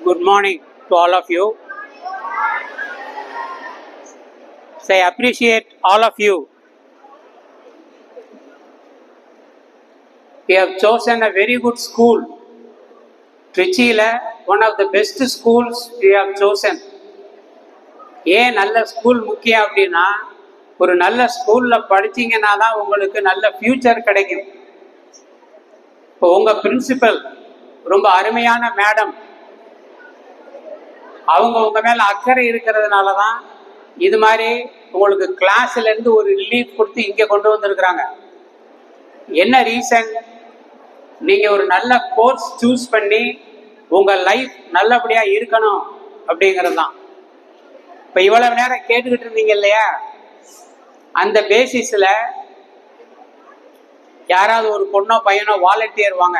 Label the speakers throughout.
Speaker 1: Good morning to all of you. So I appreciate all of you. We have chosen a very good school. ட்ரிச்சியில் one of the best schools you have chosen. ஏன் நல்ல school முக்கியம் அப்படின்னா ஒரு நல்ல ஸ்கூலில் படிச்சீங்கன்னா தான் உங்களுக்கு நல்ல ஃப்யூச்சர் கிடைக்கும் இப்போ உங்கள் பிரின்சிபல் ரொம்ப அருமையான மேடம் அவங்க உங்க மேல அக்கறை இருக்கிறதுனால தான் இது மாதிரி உங்களுக்கு கிளாஸ்ல இருந்து ஒரு ரிலீஃப் கொடுத்து இங்க கொண்டு வந்திருக்கிறாங்க. என்ன ரீசன் நீங்க ஒரு நல்ல கோர்ஸ் சூஸ் பண்ணி உங்க லைஃப் நல்லபடியா இருக்கணும் அப்படிங்கிறது தான் இப்ப இவ்வளவு நேரம் கேட்டுக்கிட்டு இருந்தீங்க இல்லையா? அந்த பேசிஸ்ல யாராவது ஒரு பொண்ணோ பையனோ வாலண்டியர் வாங்க.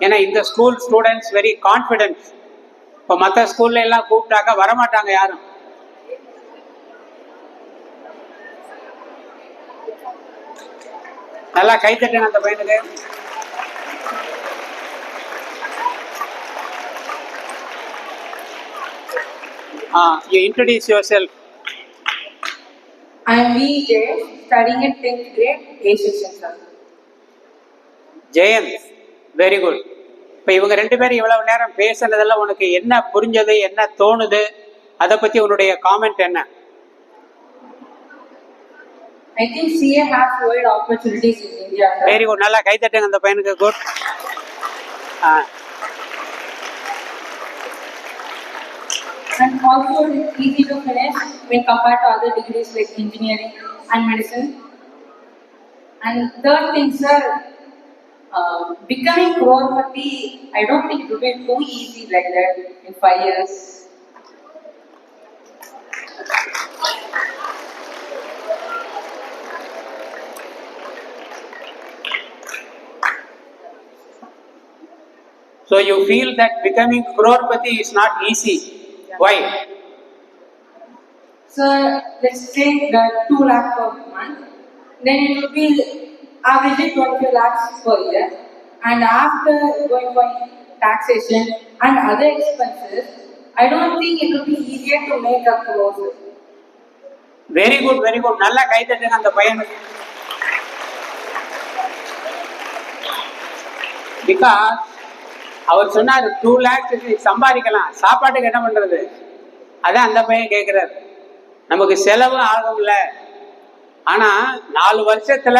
Speaker 1: ஏன்னா இந்த ஸ்கூல் ஸ்டூடெண்ட்ஸ் வெரி கான்ஃபிடென்ட் இப்போ மற்ற ஸ்கூல்ல எல்லாம் கூப்பிட்டாக்க வரமாட்டாங்க யாரும் நல்லா கை தட்டுங்க அந்த பையனுக்கு you introduce yourself
Speaker 2: I am V. J. studying at 10th grade A section, sir.
Speaker 1: Jayanth very good இப்போ இவங்க ரெண்டு பேரும் இவ்வளவு நேரம் பேசுனதெல்லாம் உனக்கு என்ன புரிஞ்சது என்ன தோணுது அதை பத்தி உன்னுடைய காமெண்ட் என்ன
Speaker 2: I think CA has wide opportunities in India, sir.
Speaker 1: Very good நல்லா கை தட்டுங்க அந்த பையனுக்கு good
Speaker 2: And also it's easy to finish when compared to other degrees like engineering and medicine. And third thing, sir, Um, becoming crorepati, I don't think it will be too easy like that in five years.
Speaker 1: So you feel that becoming crorepati is not easy. Why?
Speaker 2: So let's take the two lakh per month, then it will be averaging 25 lakhs per year. And after going for taxation and other expenses, I don't think it will be easier to make up for crores.
Speaker 1: Very good very good நல்லா கை தட்டுங்க அந்த பையனுக்கு because அவர் சொன்னார் two lakhs சம்பாதிக்கலாம் சாப்பாட்டுக்கு என்ன பண்றது அதான் அந்த பையன் கேட்கிறார் நமக்கு செலவு ஆகும்ல ஆனா நாலு வருஷத்துல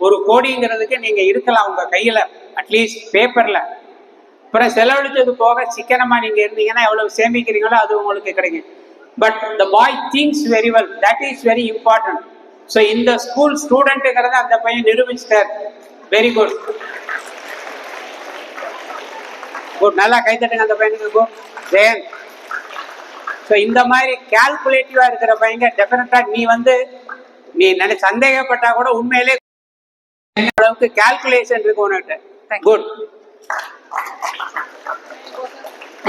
Speaker 1: ஒரு கோடிங்கிறதுக்கு நீங்க இருக்கலாம் உங்க கையில அட்லீஸ்ட் பேப்பர்ல அப்புறம் செலவழிச்சது போக சிக்கனமா நீங்க இருந்தீங்கன்னா எவ்வளவு சேமிக்கிறீங்களோ அது உங்களுக்கு கிடைக்கும். But the boy thinks very well that is very important so இந்த ஸ்கூல் ஸ்டூடெண்ட்டுங்கிறத அந்த பையன் நிரூபிச்சிட்டார். வெரி குட் குட் நல்லா கைத்தட்டுங்க அந்த பையனுக்கு ஜெயன் ஸோ இந்த மாதிரி கால்குலேட்டிவா இருக்கிற பையங்க டெஃபினட்டா நீ வந்து நீ நினை சந்தேகப்பட்டா கூட உண்மையிலே அளவுக்கு கால்குலேஷன் இருக்கு உனக்கு good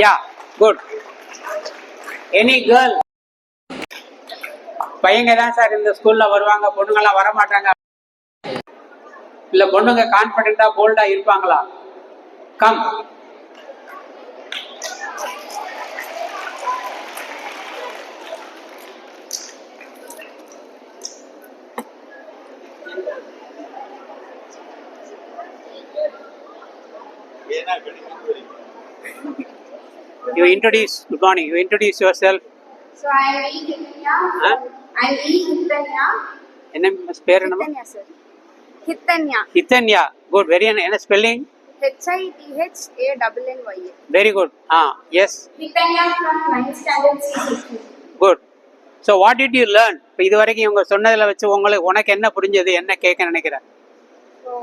Speaker 1: yeah good any girl பையங்க தான் சார் இந்த ஸ்கூல்ல வருவாங்க பொண்ணுங்கெல்லாம் வர மாட்டாங்க இல்ல பொண்ணுங்க கான்பிடண்டா போல்டா இருப்பாங்களா? Come introduce good morning you introduce yourself
Speaker 3: So I am E. Hitanya.
Speaker 1: Huh?
Speaker 3: I am E. Hitanya.
Speaker 1: என்ன பேர் என்னமா
Speaker 3: Hitanya, sir. Hitanya.
Speaker 1: Hitanya good very என்ன spelling
Speaker 3: H I T H A N N Y A.
Speaker 1: Very good ah yes
Speaker 3: Hitanya from 9th standard C section.
Speaker 1: Good so what did you learn இப்போ இது வரைக்கும் இவங்க சொன்னதில் வச்சு உங்களுக்கு உனக்கு என்ன புரிஞ்சது என்ன கேட்க நினைக்கிற
Speaker 3: So,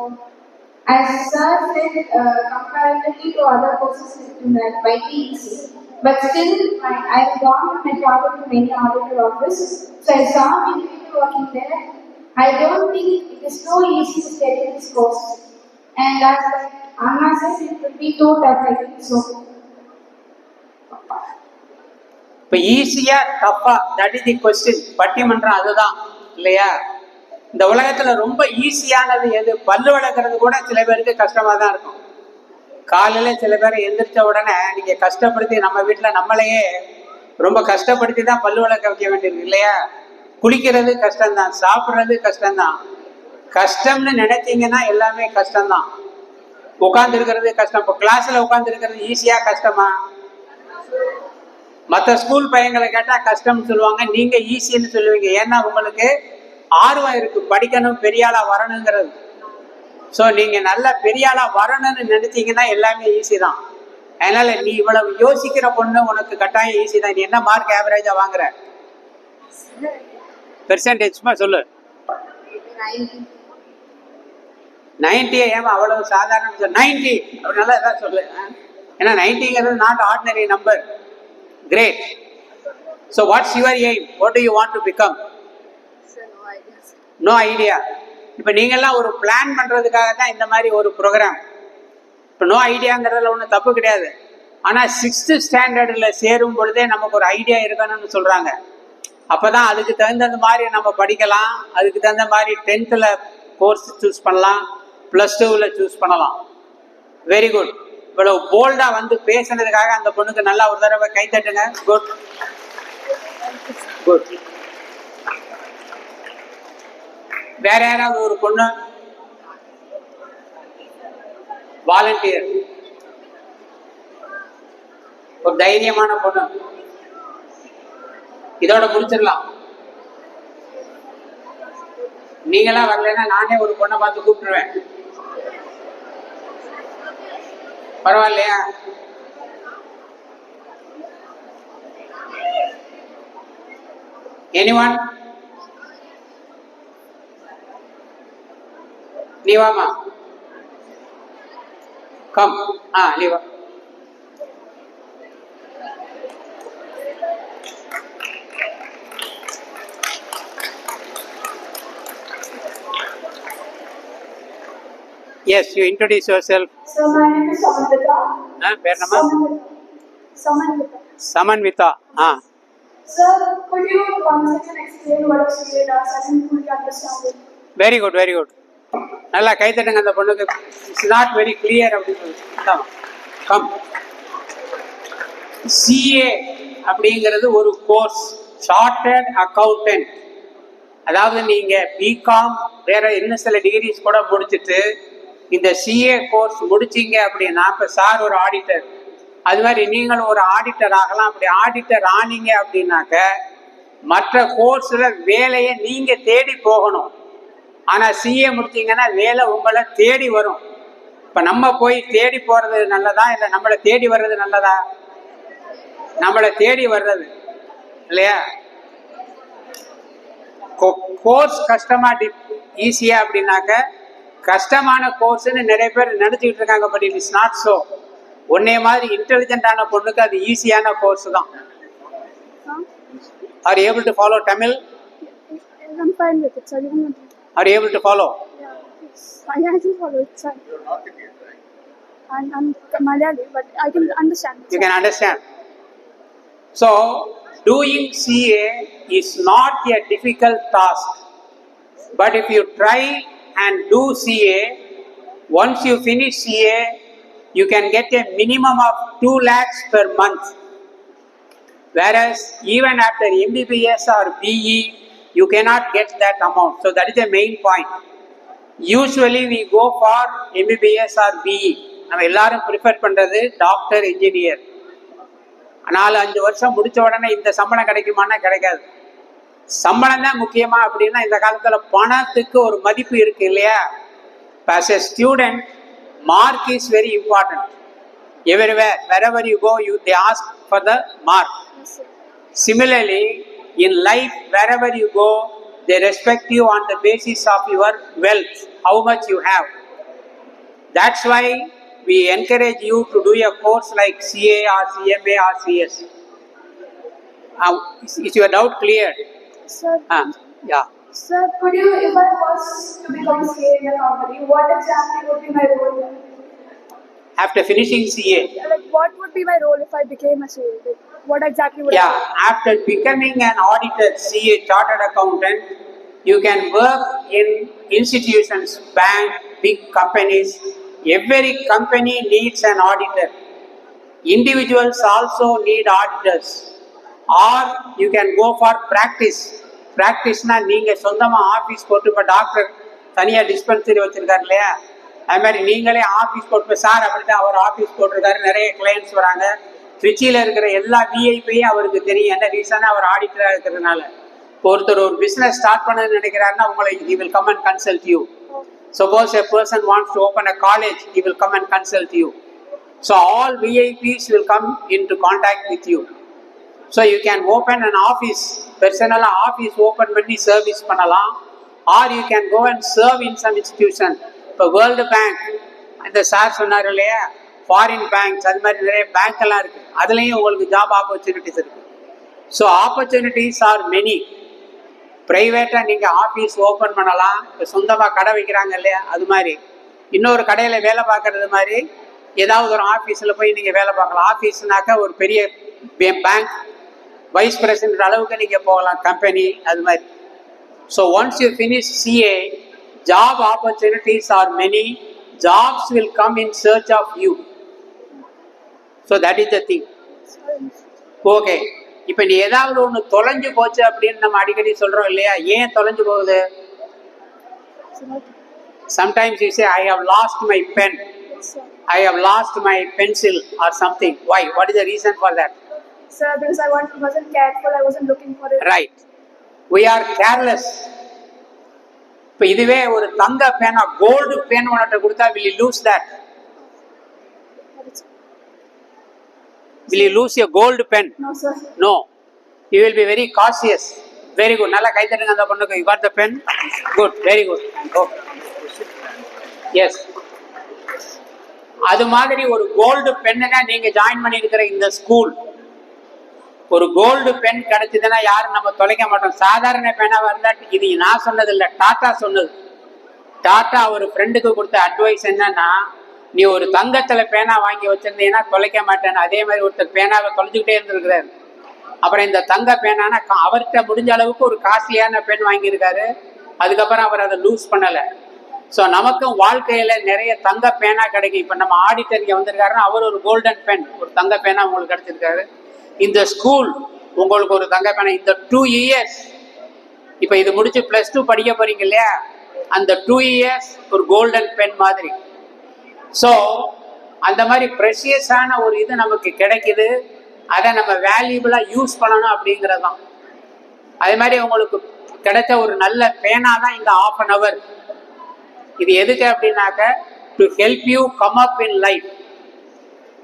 Speaker 3: as sir said, uh, comparatively to other courses in that by easy. But still, I, have gone with my father to many auditor office. So I saw many people working there. I don't think it is so easy to study this course. And as Anna says, it will be too tough, I think so.
Speaker 1: இப்போ ஈஸியா டஃப்பா that is the question பட்டிமன்றம் அதுதான் இல்லையா இந்த உலகத்துல ரொம்ப ஈஸியானது எது? பல்லு வளர்க்கறது கூட சில பேருக்கு கஷ்டமா தான் இருக்கும். காலையில சில பேர் எந்திரிச்ச உடனே நீங்க கஷ்டப்படுத்தி நம்ம வீட்டுல நம்மளையே ரொம்ப கஷ்டப்படுத்தி தான் பல்லு வளர்க்க வைக்க வேண்டியிருக்கு இல்லையா? குளிக்கிறது கஷ்டம்தான் சாப்பிட்றது கஷ்டம்தான். கஷ்டம்னு நினைச்சீங்கன்னா எல்லாமே கஷ்டம்தான். உட்கார்ந்து இருக்கிறது கஷ்டம். இப்போ கிளாஸ்ல உட்கார்ந்து இருக்கிறது ஈஸியா கஷ்டமா? மற்ற ஸ்கூல் பையங்களை கேட்டால் கஷ்டம்னு சொல்லுவாங்க. நீங்க ஈஸின்னு சொல்லுவீங்க. ஏன்னா உங்களுக்கு ஆர்வம் இருக்கு படிக்கணும் பெரியாளா வரணுங்கிறது. ஸோ நீங்க நல்லா பெரியாளா வரணும்னு நினைச்சீங்கன்னா எல்லாமே ஈஸி தான். அதனால நீ இவ்வளவு யோசிக்கிற பொண்ணு உனக்கு கட்டாயம் ஈஸி தான். நீ என்ன மார்க் ஆவரேஜா வாங்குற? பெர்சன்டேஜ்மா சொல்லு. நைன்டியை ஏமா அவ்வளவு சாதாரண நைன்டி அப்படி நல்லா சொல்லு. ஆ? ஏன்னா நைன்டிங்கிறது not ordinary number great so what's your aim what do you want to become no idea இப்போ நீங்கள்லாம் ஒரு பிளான் பண்ணுறதுக்காக தான் இந்த மாதிரி ஒரு ப்ரோக்ராம் இப்போ நோ ஐடியாங்கிறதுல ஒன்றும் தப்பு கிடையாது. ஆனால் சிக்ஸ்த்து ஸ்டாண்டர்டில் சேரும் பொழுதே நமக்கு ஒரு ஐடியா இருக்கணும்னு சொல்கிறாங்க அப்போ தான் அதுக்கு தகுந்த மாதிரி நம்ம படிக்கலாம். அதுக்கு தகுந்த மாதிரி டென்த்தில் கோர்ஸ் சூஸ் பண்ணலாம். ப்ளஸ் டூவில் சூஸ் பண்ணலாம். வெரி குட் இவ்வளவு போல்டாக வந்து பேசுனதுக்காக அந்த பொண்ணுக்கு நல்லா ஒரு தடவை கை தட்டுங்க. குட் குட் வேற யாராவது ஒரு பொண்ணு? வாலண்டியர் ஒரு தைரியமான பொண்ணு. இதோட முடிச்சிடலாம். நீங்களாம் வரலைன்னா நானே ஒரு பொண்ணை பார்த்து கூப்பிட்டுருவேன். பரவாயில்லையா? Any one Liva ma, come. Ah, લેવા Yes, you introduce yourself.
Speaker 3: So my name is Samanvita.
Speaker 1: Huh? Where
Speaker 3: name.
Speaker 1: Samanvita. Samanvita. Ah.
Speaker 3: Sir, could you once again explain what is Surya dance? I didn't fully understand it.
Speaker 1: Very good, very good. நல்லா கைத்தட்டுங்க அந்த பொண்ணுக்கு. It's not very clear அப்படின்னு சொல்லி. Come CA அப்படிங்கிறது ஒரு course chartered accountant அதாவது நீங்க பிகாம் வேற இன்னும் சில டிகிரிஸ் கூட முடிச்சுட்டு இந்த சிஏ கோர்ஸ் முடிச்சீங்க அப்படின்னா இப்போ சார் ஒரு ஆடிட்டர் அது மாதிரி நீங்களும் ஒரு ஆடிட்டர் ஆகலாம். அப்படி ஆடிட்டர் ஆனீங்க அப்படின்னாக்க மற்ற கோர்ஸில் வேலையை நீங்கள் தேடி போகணும். ஆனா சிஏ முடிச்சீங்கன்னா வேலை உங்களை தேடி வரும். இப்ப நம்ம போய் தேடி போறது நல்லதா? இல்ல நம்மளை தேடி வர்றது நல்லதா? நம்மளை தேடி வர்றது இல்லையா? கோர்ஸ் கஷ்டமா ஈஸியா அப்படின்னாக்க கஷ்டமான கோர்ஸ்னு நிறைய பேர் நினைச்சுக்கிட்டு இருக்காங்க but it is not so உன்னைய மாதிரி இன்டெலிஜென்டான பொண்ணுக்கு அது ஈஸியான கோர்ஸ் தான். Are able to follow Tamil
Speaker 4: I'm fine with it. You Are you able
Speaker 1: to follow? Yeah, yes.
Speaker 4: I actually follow it, sir. You're not Indian, right? I'm, I'm Malayali, but I can understand.
Speaker 1: You can understand. So, doing CA is not a difficult task. But if you try and do CA, once you finish CA, you can get a minimum of 2 lakhs per month. Whereas, even after MBBS or BE, you cannot get that amount. So, that is the main point. Usually we go for MBBS or BE நம்ம எல்லாரும் prefer பண்ணுறது doctor engineer நாலு அஞ்சு வருஷம் முடித்த உடனே இந்த சம்பளம் கிடைக்குமானா கிடைக்காது. சம்பளம் தான் முக்கியமா அப்படின்னா இந்த காலத்தில் பணத்துக்கு ஒரு மதிப்பு இருக்கு இல்லையா? As a student mark is very important everywhere ever you go you they ask for
Speaker 4: the mark
Speaker 1: similarly in life, wherever you go, they respect you on the basis of your wealth, how much you have. That's why we encourage you to do a course like CA or CMA or CS. Uh, is, is your doubt clear?
Speaker 4: Sir,
Speaker 1: Uh, yeah.
Speaker 3: Sir, could you, if I was to become CA in a company, what exactly would be my role?
Speaker 1: After finishing CA,
Speaker 4: like, what would be my role if I became a CA? Like, what exactly would I
Speaker 1: yeah, after becoming an auditor, CA, chartered accountant, you can work in institutions, bank, big companies, every company needs an auditor. Individuals also need auditors. Or you can go for practice. ப்ராக்டிஸ்னா நீங்க சொந்தமா office போட்டு இப்போ doctor தனியா dispensary வச்சிருக்காரு இல்லையா அது மாதிரி நீங்களே ஆஃபீஸ் போட்டு சார் அப்படிதான் அவர் ஆஃபீஸ் போட்டிருக்காரு நிறைய கிளைண்ட்ஸ் வராங்க திருச்சியில் இருக்கிற எல்லா விஐபியும் அவருக்கு தெரியும் என்ன ரீசனாக அவர் ஆடிட்டராக இருக்கிறதுனால இப்போ ஒருத்தர் ஒரு பிஸ்னஸ் ஸ்டார்ட் பண்ண நினைக்கிறாருன்னா உங்களை he will come and consult you suppose a person wants to open a college he will come and consult you so all VIPs will come in to contact with you so you can open and office பெர்சனலாக office open பண்ணி service பண்ணலாம் or you can go and serve in some institution இப்போ world bank அந்த sir சொன்னார் இல்லையா? Foreign banks அது மாதிரி நிறைய bank எல்லாம் இருக்கு. அதுலேயும் உங்களுக்கு ஜாப் ஆப்பர்ச்சுனிட்டிஸ் இருக்கு. ஸோ ஆப்பர்ச்சுனிட்டிஸ் ஆர் மெனி ப்ரைவேட்டாக நீங்கள் ஆஃபீஸ் ஓப்பன் பண்ணலாம். இப்போ சொந்தமாக கடை வைக்கிறாங்க இல்லையா? அது மாதிரி. இன்னொரு கடையில் வேலை பார்க்கறது மாதிரி. ஏதாவது ஒரு ஆஃபீஸில் போய் நீங்கள் வேலை பார்க்கலாம். ஆஃபீஸ்னாக்கா ஒரு பெரிய பேங்க் வைஸ் பிரசிடென்ட் அளவுக்கு நீங்கள் போகலாம். கம்பெனி அது மாதிரி. So once you finish CA job opportunities are many jobs will come in search of you so that is the thing okay இப்போ நீ ஏதாவது ஒன்று தொலைஞ்சு போச்சு அப்படின்னு நம்ம அடிக்கடி சொல்றோம் இல்லையா? ஏன் தொலைஞ்சு போகுது? Sometimes you say I have lost my pen
Speaker 4: Yes, sir.
Speaker 1: I have lost my pencil or something why what is the reason for that
Speaker 4: Sir, because I want, wasn't careful, I wasn't looking for it.
Speaker 1: Right we are careless இப்போ இதுவே ஒரு தங்க பேனா gold pan உன்கிட்ட கொடுத்தா
Speaker 4: it's-
Speaker 1: will you lose your gold pen?
Speaker 4: No, sir.
Speaker 1: No, you will be very cautious. Very good. நல்லா கை தட்டுங்க அந்த பொண்ணுக்கு. You got the pen good very good okay yes அது மாதிரி ஒரு கோல்டு பென்னு தான் நீங்க ஜாயின் பண்ணியிருக்கிற இந்த ஸ்கூல் ஒரு கோல்டு பென் கிடைச்சதுன்னா யாரும் நம்ம தொலைக்க மாட்டோம். சாதாரண பெனாக இருந்தா இது நான் சொன்னது இல்லை டாட்டா சொன்னது. டாட்டா ஒரு ஃப்ரெண்டுக்கு கொடுத்த அட்வைஸ் என்னன்னா நீ ஒரு தங்கத்துல பேனா வாங்கி வச்சிருந்தீங்கன்னா தொலைக்க மாட்டேன்னு. அதே மாதிரி ஒருத்தர் பேனாவை தொலைஞ்சுக்கிட்டே இருந்திருக்கிறாரு. அப்புறம் இந்த தங்க பேனானா அவர்கிட்ட முடிஞ்ச அளவுக்கு ஒரு காஸ்ட்லியான பென் வாங்கியிருக்காரு. அதுக்கப்புறம் அவர் அதை லூஸ் பண்ணல. ஸோ நமக்கும் வாழ்க்கையில நிறைய தங்க பேனா கிடைக்கும். இப்போ நம்ம ஆடிட்டர் இங்கே வந்திருக்காருன்னா அவர் ஒரு கோல்டன் பென் ஒரு தங்க பேனா உங்களுக்கு கிடைச்சிருக்காரு. இந்த ஸ்கூல் உங்களுக்கு ஒரு தங்க இந்த டூ இயர்ஸ் இப்போ இது முடிச்சு ப்ளஸ் டூ படிக்க போறீங்க இல்லையா? அந்த டூ இயர்ஸ் ஒரு கோல்டன் பென் மாதிரி. ஸோ அந்த மாதிரி ப்ரெஷியஸான ஒரு இது நமக்கு கிடைக்குது. அதை நம்ம வேல்யூபிளாக யூஸ் பண்ணணும் அப்படிங்கிறது தான். அதே மாதிரி உங்களுக்கு கிடைச்ச ஒரு நல்ல பேனா தான் இந்த ஆஃப் அன் அவர் இது எதுக்கு அப்படின்னாக்க to help you come up in life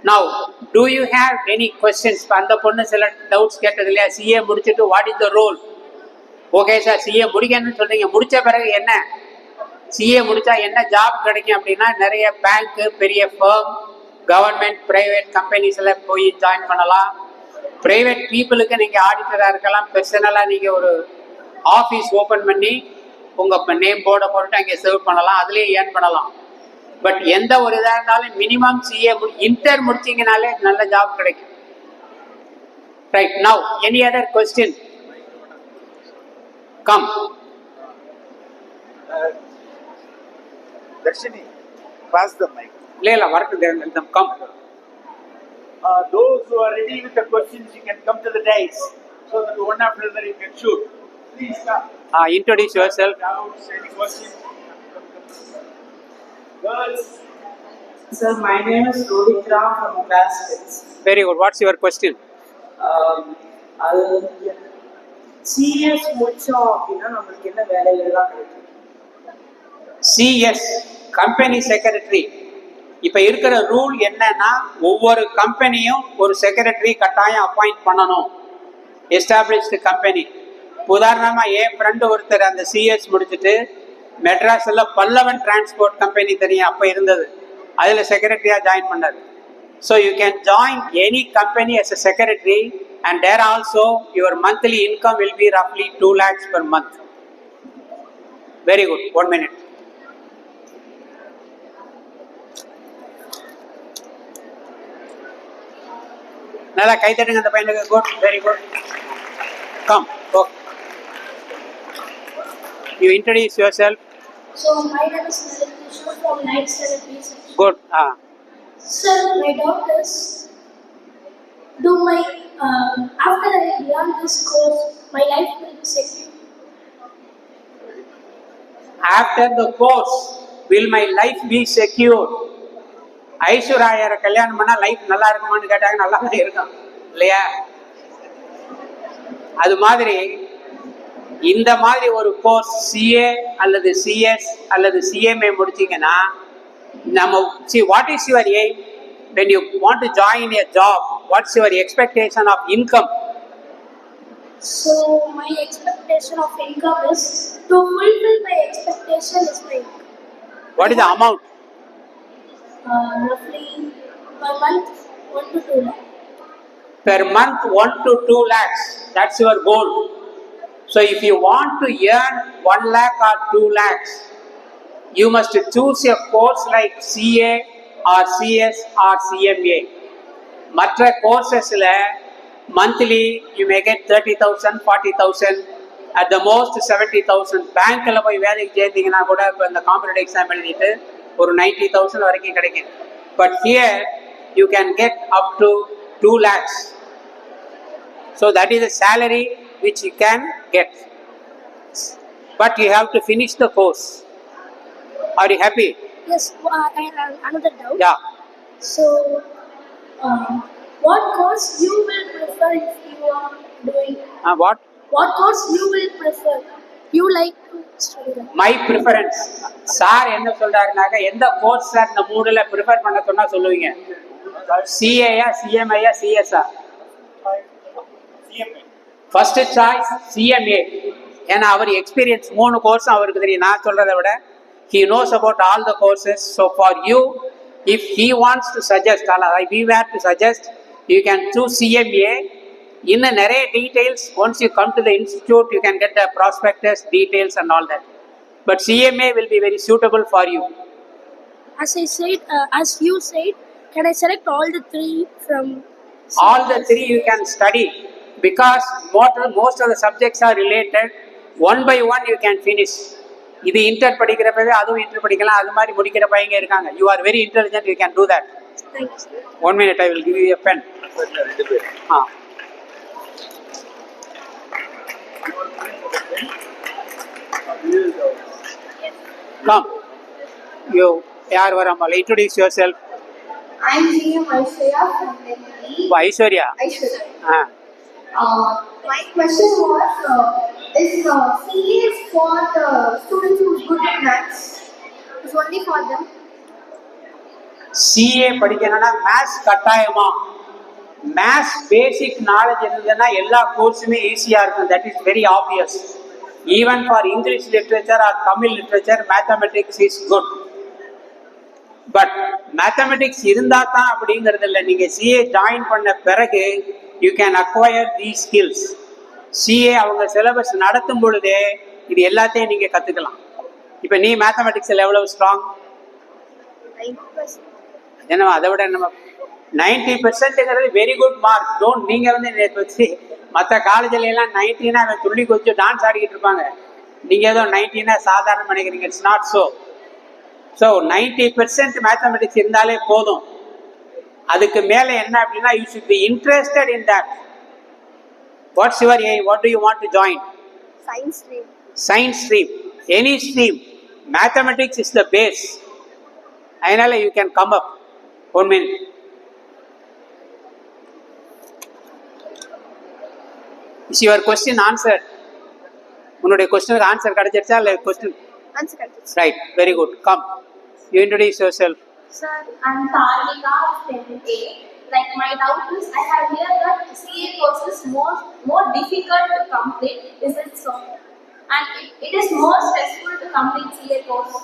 Speaker 1: now do you have any questions இப்போ அந்த பொண்ணு சில டவுட்ஸ் கேட்டது இல்லையா சிஏ முடிச்சுட்டு what is the role okay sir CA முடிக்கணும்னு சொல்றீங்க. முடிச்ச பிறகு என்ன? சிஏ முடிச்சா என்ன ஜாப் கிடைக்கும் அப்படின்னா நிறைய பேங்க்கு பெரிய ஃபர்ம் கவர்மெண்ட் பிரைவேட் கம்பெனிஸில் போய் ஜாயின் பண்ணலாம். பிரைவேட் பீப்புளுக்கு நீங்கள் ஆடிட்டராக இருக்கலாம். பர்சனலாக நீங்கள் ஒரு ஆஃபீஸ் ஓப்பன் பண்ணி உங்கள் நேம் போர்டை போட்டு அங்கே சர்வ் பண்ணலாம். அதுலேயே ஏர்ன் பண்ணலாம். பட் எந்த ஒரு இதாக இருந்தாலும் மினிமம் சிஏ இன்டர் முடிச்சீங்கனாலே நல்ல ஜாப் கிடைக்கும் right now any other question come
Speaker 5: Darshini, pass the mic.
Speaker 1: இல்லை இல்லை வரட்டு come
Speaker 5: Uh, those who are ready with the questions, you can come to the dais so that one after another you can shoot. Please come.
Speaker 1: Introduce yourself
Speaker 5: Doubts, any questions? Girls,
Speaker 6: Sir, my name is Rohit Ram from class 6.
Speaker 1: Very good what's your question
Speaker 6: Um, CS முடிச்சோம் அப்படின்னா நம்மளுக்கு என்ன வேலைகள்லாம் கிடைக்கும்?
Speaker 1: CS company secretary இப்போ இருக்கிற rule என்னன்னா ஒவ்வொரு கம்பெனியும் ஒரு செக்ரட்டரி கட்டாயம் அப்பாயிண்ட் பண்ணணும். எஸ்டாப்ளிஷ்டு கம்பெனி உதாரணமாக என் ஃப்ரெண்டு ஒருத்தர் அந்த சிஎஸ் முடிச்சுட்டு மெட்ராஸில் பல்லவன் டிரான்ஸ்போர்ட் கம்பெனி தெரியும் அப்போ இருந்தது. அதில் செக்ரட்டரியாக ஜாயின் பண்ணார். So you can join any company as a secretary and there also your monthly income will be roughly 2 lakhs per month. Very good. One minute. நல்லா கை தட்டுங்க அந்த பையனுக்கு. Good very good come oh you introduce yourself
Speaker 7: So my name is Nalin Kishore from 9th Standard B section.
Speaker 1: Good ah
Speaker 7: Sir, my doubt is, do my, uh, after I learn this course, my life will be secure?
Speaker 1: After the course will my life be secure ஐஸ்வர்யாரை கல்யாணம் பண்ணா life நல்லா இருக்குமான்னு கேட்டாங்க நல்லா தான் இருக்கும் இல்லையா அது மாதிரி இந்த மாதிரி ஒரு கோர்ஸ் சிஏ அல்லது சிஎஸ் அல்லது சிஎம்ஏ முடிச்சீங்கன்னா நம்ம see what is your aim when you want to join a job what's your expectation of income
Speaker 7: So, my expectation of income is, to fulfill my expectation is like,
Speaker 1: what is the amount
Speaker 7: uh, roughly per month, one to two lakh.
Speaker 1: per month 1 to 2 lakhs that's your goal so if you want to earn 1 lakh or 2 lakhs you must choose a course like ca or cs or cma மற்ற கோர்சஸில் monthly you may get thirty thousand forty thousand at the most seventy thousand பேங்க்கில் போய் வேலைக்கு சேர்ந்தீங்கன்னா கூட இப்போ இந்த competitive exam எழுதிட்டு ஒரு ninety thousand வரைக்கும் கிடைக்கும். But here you can get up to two lakhs so that is a salary which you can get but you have to finish the course are you happy
Speaker 7: Yes, uh, and uh, another doubt.
Speaker 1: yeah
Speaker 7: So, um, what course you will prefer if you are doing?
Speaker 1: uh, what
Speaker 7: What course you will prefer? You like to study that?
Speaker 1: My preference sir என்ன சொல்றாருனாக்க எந்த course sir இந்த மூணுல prefer பண்ண சொன்னா சொல்லுவீங்க சிஏயா சிஎம்ஐயா சிஎஸ்ஆ
Speaker 5: CMA.
Speaker 1: ஃபர்ஸ்ட் சாய்ஸ் சிஎம்ஏ ஏன்னா அவர் எக்ஸ்பீரியன்ஸ் மூணு கோர்ஸும் அவருக்கு தெரியும். நான் சொல்றதை விட he knows about all the courses so for you if he wants to suggest அல்ல we were to suggest you can choose CMA இன்னும் நிறைய details once you come to the institute you can get the prospectus details and all that but CMA will be very suitable for you
Speaker 7: As I said, uh, as you said, can I select all the three from?
Speaker 1: all the three you can study. Because most, most of the subjects are related. One by one you can finish. இது inter படிக்கிறப்பவே அதுவும் inter படிக்கலாம். அது மாதிரி முடிக்கிற பையங்க இருக்காங்க. You are very intelligent you can do
Speaker 7: that.
Speaker 1: One minute I will give you a pen ah. Come you யார் வராமல்?
Speaker 3: Introduce yourself Delhi.
Speaker 1: Aishwarya?
Speaker 3: Aishwarya.
Speaker 1: Ah.
Speaker 3: Uh, my question was, uh, uh is uh, CA for the students who are good in maths? It's only for them.
Speaker 1: CA படிக்கணும்னா maths கட்டாயமா. Maths basic knowledge இருந்ததுன்னா எல்லா கோர்ஸுமே ஈஸியாக இருக்கும். That is very obvious even for English literature or Tamil literature mathematics is good but mathematics இருந்தால் தான் அப்படிங்கிறது இல்லை நீங்கள் சிஏ ஜாயின் பண்ண பிறகு you can acquire the skills CA அவங்க சிலபஸ் நடத்தும் பொழுதே இது எல்லாத்தையும் நீங்கள் கற்றுக்கலாம் இப்போ நீ மேத்தமெட்டிக்ஸில் எவ்வளவு ஸ்ட்ராங் என்னவா அதை விட நம்ம நைன்டி பெர்சென்ட்ங்கிறது வெரி குட் மார்க் டோன்ட் நீங்கள் வந்து நேற்று வச்சு மற்ற காலேஜ்ல எல்லாம் நைன்டினா அவன் துள்ளி கொஞ்சம் டான்ஸ் ஆடிக்கிட்டு இருப்பாங்க. நீங்கள் ஏதோ நைன்டினா சாதாரணம் நினைக்கிறீங்க. It's not so so ninety percent mathematics இருந்தாலே போதும். அதுக்கு மேலே என்ன அப்படின்னா you should be interested in that what's your a what do you want to join
Speaker 3: Science stream.
Speaker 1: Science stream any stream mathematics is the base அதனால you can come up one minute is your question answer உன்னுடைய கொஸ்டினுக்கு answer கிடைச்சிருச்சா? இல்லை question. Right very good come you introduce yourself
Speaker 7: Sir, I'm Tarnika from A. Like my doubt is, I have heard that CA course is more more difficult to complete. Is it so? And it, it is more stressful to complete CA course.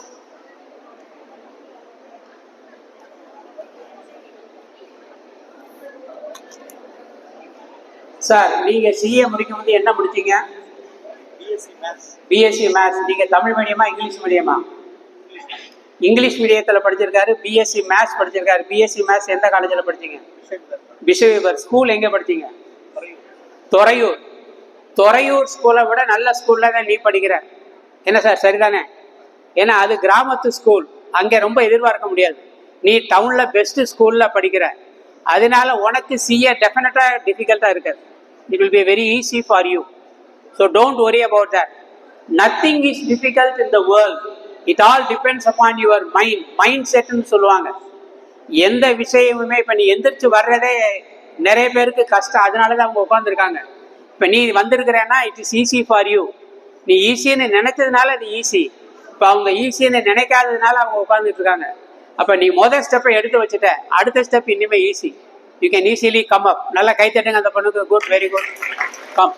Speaker 1: Sir நீங்க CA முடிக்கும் போது என்ன முடிச்சீங்க
Speaker 5: BSc Maths.
Speaker 1: BSc maths நீங்க தமிழ் மீடியமா English மீடியமா English மீடியத்தில் படிச்சிருக்காரு பிஎஸ்சி மேத்ஸ் படிச்சிருக்காரு. பிஎஸ்சி மேத்ஸ் எந்த காலேஜில் படிச்சீங்க? பிஷவிபர் ஸ்கூல் எங்கே படிச்சீங்க? துறையூர். துறையூர் ஸ்கூலை விட நல்ல ஸ்கூலில் தான் நீ படிக்கிற. என்ன சார் சரிதானே? ஏன்னா அது கிராமத்து ஸ்கூல் அங்கே ரொம்ப எதிர்பார்க்க முடியாது. நீ டவுனில் பெஸ்ட்டு ஸ்கூலில் படிக்கிற. அதனால உனக்கு சிஏ டெஃபினட்டாக டிஃபிகல்ட்டாக இருக்காது. It will be very easy for you so don't worry about that nothing is difficult in the world it all depends upon your mind mind செட்னு சொல்லுவாங்க. எந்த விஷயமுமே இப்போ நீ எந்திரிச்சு வர்றதே நிறைய பேருக்கு கஷ்டம். அதனால தான் அவங்க உட்காந்துருக்காங்க இப்போ நீ வந்திருக்கிறேன்னா it is easy for you நீ ஈஸின்னு நினைச்சதுனால அது ஈஸி இப்போ அவங்க ஈஸின்னு நினைக்காததுனால அவங்க உட்காந்துட்டு இருக்காங்க அப்போ நீ முதல் ஸ்டெப்பை எடுத்து வச்சுட்ட. அடுத்த ஸ்டெப் இனிமேல் easy you can easily come up நல்லா கை தட்டுங்க அந்த பொண்ணுக்கு. Good very good come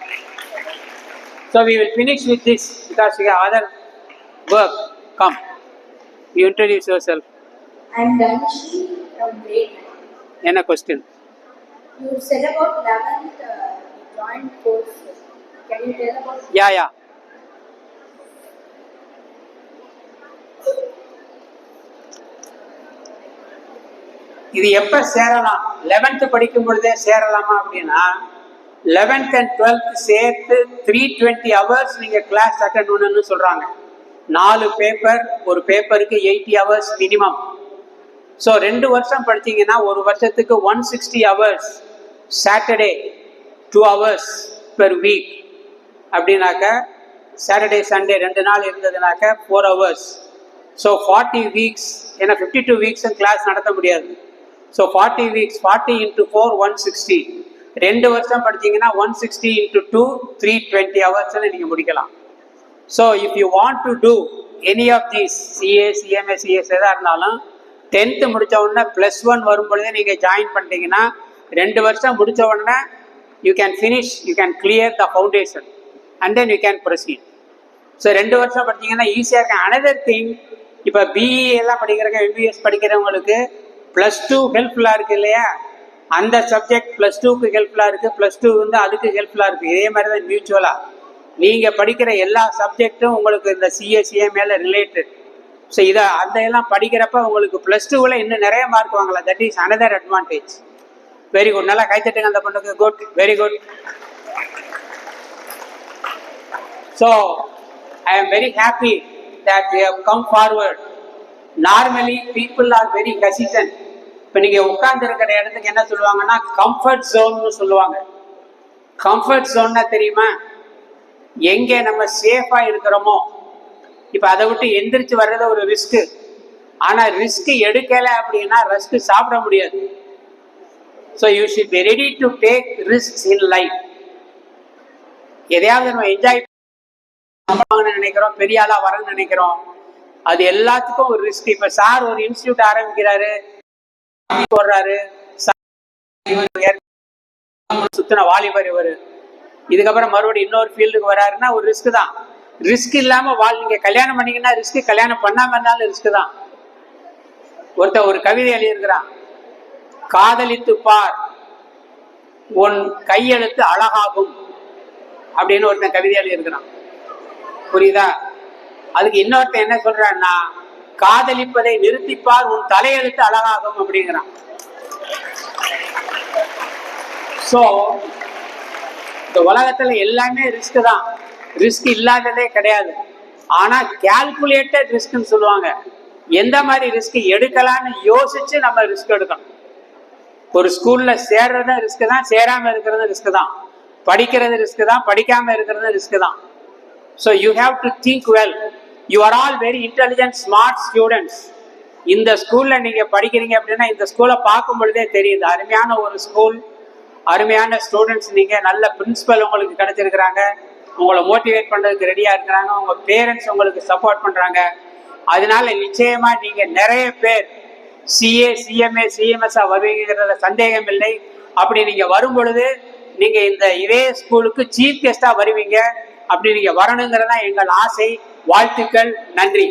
Speaker 1: so we will finish with this because you other work come you introduce yourself
Speaker 7: I'm Dhanishri from grade 9.
Speaker 1: என்ன கொஸ்டின்
Speaker 7: You said about 11th uh, joint course. Can you tell about
Speaker 1: yeah yeah இது எப்ப சேரலாம்? Eleventh படிக்கும் பொழுதே சேரலாமா அப்படின்னா eleventh and twelfth சேர்த்து த்ரீ டுவெண்ட்டி ஹவர்ஸ் நீங்க கிளாஸ் அட்டன் பண்ணணும்னு சொல்றாங்க. நாலு பேப்பர் ஒரு பேப்பருக்கு எயிட்டி ஹவர்ஸ் மினிமம் ஸோ ரெண்டு வருஷம் படித்தீங்கன்னா ஒரு வருஷத்துக்கு one sixty hours Saturday two hours per week அப்படின்னாக்க சாட்டர்டே சண்டே ரெண்டு நாள் இருந்ததுனாக்க four hours so forty weeks ஏன்னா ஃபிஃப்டி டூ வீக்ஸும் கிளாஸ் நடத்த முடியாது. So forty weeks forty into four one sixty ரெண்டு வருஷம் படிச்சீங்கன்னா one sixty into two three twenty ஹவர்ஸ்ன்னு நீங்கள் முடிக்கலாம். So if you want to do any of these CA CMA CS எதாக இருந்தாலும் டென்த்து முடித்த உடனே ப்ளஸ் ஒன் வரும்பொழுதே நீங்கள் ஜாயின் பண்ணிட்டீங்கன்னா ரெண்டு வருஷம் முடித்த உடனே you can finish you can clear the foundation and then you can proceed so ரெண்டு வருஷம் படிச்சீங்கன்னா ஈஸியாக இருக்கும். அனதர் திங் இப்போ பிஇ எல்லாம் படிக்கிறவங்க எம்பிஎஸ் படிக்கிறவங்களுக்கு ப்ளஸ் டூ ஹெல்ப்ஃபுல்லாக இருக்குது இல்லையா? அந்த சப்ஜெக்ட் ப்ளஸ் டூக்கு ஹெல்ப்ஃபுல்லாக இருக்குது ப்ளஸ் டூ வந்து அதுக்கு ஹெல்ப்ஃபுல்லாக இருக்குது இதே மாதிரி தான் மியூச்சுவலாக நீங்கள் படிக்கிற எல்லா சப்ஜெக்ட்டும் உங்களுக்கு இந்த சிஎஸ்சிஏ மேலே ரிலேட்டட் ஸோ இதை அந்த எல்லாம் படிக்கிறப்ப உங்களுக்கு ப்ளஸ் டூவில் இன்னும் நிறைய மார்க் வாங்கலாம். That is another advantage very good நல்லா கைத்தட்டுங்க அந்த பொண்ணுக்கு. Good very good so I am very happy that we have come forward normally people are very hesitant. இப்போ நீங்கள் உட்காந்துருக்கிற இடத்துக்கு என்ன சொல்லுவாங்கன்னா கம்ஃபர்ட் ஜோன்னு சொல்லுவாங்க. கம்ஃபர்ட் ஜோன்னா தெரியுமா? எங்கே நம்ம சேஃபாக இருக்கிறோமோ? இப்போ அதை விட்டு எந்திரிச்சு வர்றது ஒரு ரிஸ்க்கு ஆனால் ரிஸ்க் எடுக்கலை அப்படின்னா ரிஸ்க் சாப்பிட முடியாது. So you should be ready to take risk in life எதையாவது நம்ம என்ஜாய் நினைக்கிறோம் பெரிய ஆளா வரணும்னு நினைக்கிறோம். அது எல்லாத்துக்கும் ஒரு ரிஸ்க் இப்ப சார் ஒரு இன்ஸ்டியூட் ஆரம்பிக்கிறாரு. போடுறாரு. சுத்தின வாலிபர் இவர். இதுக்கப்புறம் மறுபடியும் இன்னொரு ஃபீல்டுக்கு வராருன்னா ஒரு ரிஸ்க் தான். ரிஸ்க் இல்லாம வாழ் நீங்க கல்யாணம் பண்ணீங்கன்னா ரிஸ்க் கல்யாணம் பண்ணாம இருந்தாலும் ரிஸ்க் தான். ஒருத்தன் ஒரு கவிதை எழுதியிருக்கிறான். காதலித்து பார் உன் கையெழுத்து அழகாகும் அப்படின்னு ஒருத்தன் கவிதை எழுதியிருக்கிறான். புரியுதா? அதுக்கு இன்னொருத்தன் என்ன சொல்றான்னா காதலிப்பதை நிறுத்திப்பார் உன் தலையெழுத்து அழகாகும் அப்படிங்கிறான். ஸோ இந்த உலகத்துல எல்லாமே ரிஸ்க் தான். ரிஸ்க் இல்லாததே கிடையாது. ஆனா கேல்குலேட்டட் ரிஸ்க்னு சொல்லுவாங்க. எந்த மாதிரி ரிஸ்க் எடுக்கலாம்னு யோசிச்சு நம்ம ரிஸ்க் எடுக்கணும். ஒரு ஸ்கூல்ல சேர்றது ரிஸ்க் தான் சேராம இருக்கிறது ரிஸ்க் தான். படிக்கிறது ரிஸ்க் தான் படிக்காம இருக்கிறது ரிஸ்க் தான். So you have to think well you are all very intelligent smart students இந்த ஸ்கூல்ல நீங்க படிக்கிறீங்க அப்படின்னா இந்த ஸ்கூலை பார்க்கும் பொழுதே தெரியுது. அருமையான ஒரு ஸ்கூல் அருமையான ஸ்டூடெண்ட்ஸ் நீங்கள் நல்ல பிரின்ஸிபல் உங்களுக்கு கிடைச்சிருக்கிறாங்க. உங்களை மோட்டிவேட் பண்ணுறதுக்கு ரெடியாக இருக்கிறாங்க. உங்கள் பேரண்ட்ஸ் உங்களுக்கு சப்போர்ட் பண்ணுறாங்க அதனால நிச்சயமாக நீங்கள் நிறைய பேர் சிஏ சிஎம்ஏ சிஎம்எஸ்ஆ வருவீங்கிறதுல சந்தேகம் இல்லை. அப்படி நீங்கள் வரும் பொழுது நீங்கள் இந்த இதே ஸ்கூலுக்கு சீஃப் கெஸ்ட்டாக வருவீங்க. அப்படி நீங்கள் வரணுங்கிறதான் எங்கள் ஆசை. வாழ்த்துக்கள். நன்றி.